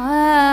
哎。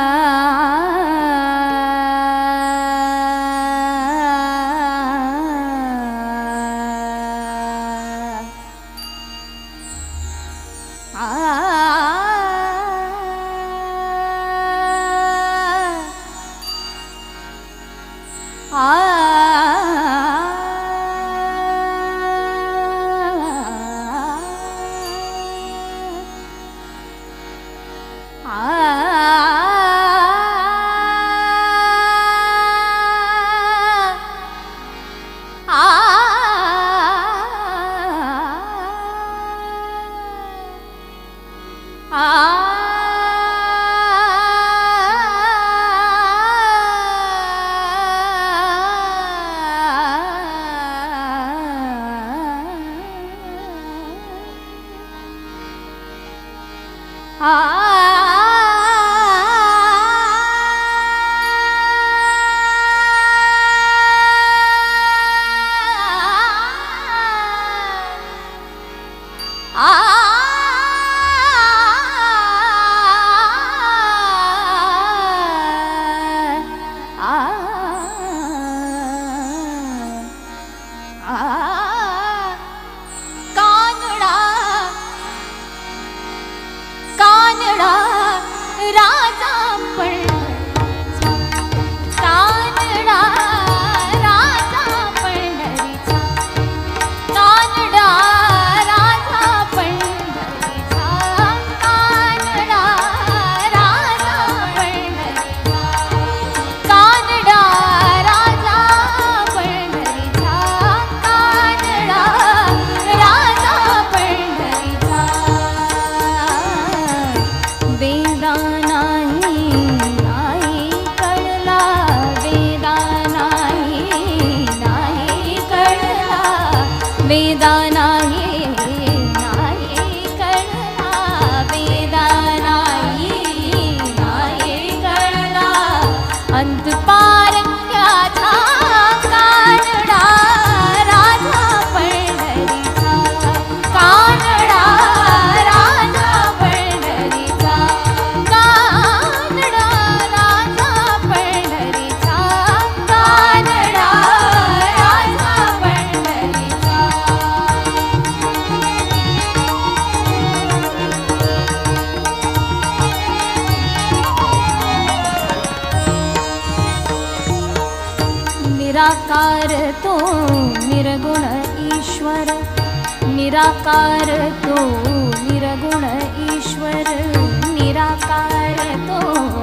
अंत पा ईश्वर निराकार तो निरगुण ईश्वर निराकार निराकारतो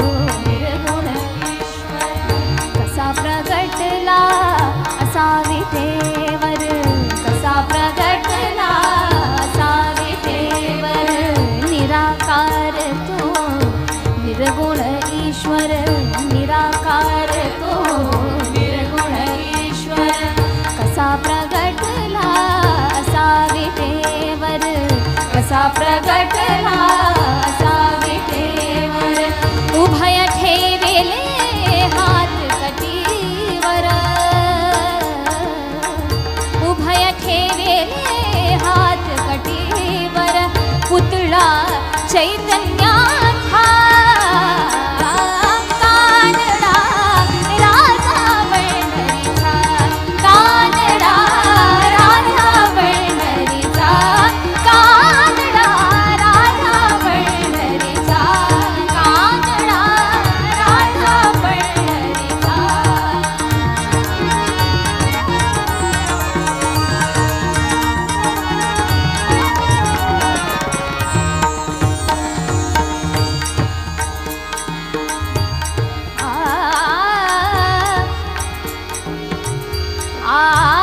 啊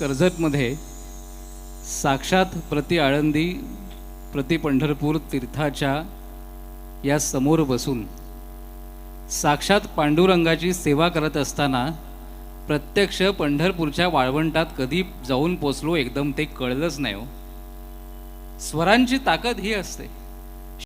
कर्जतमध्ये साक्षात प्रति आळंदी प्रति पंढरपूर तीर्थाच्या या समोर बसून साक्षात पांडुरंगाची सेवा करत असताना प्रत्यक्ष पंढरपूरच्या वाळवंटात कधी जाऊन पोचलो एकदम ते कळलंच नाही हो. स्वरांची ताकद ही असते.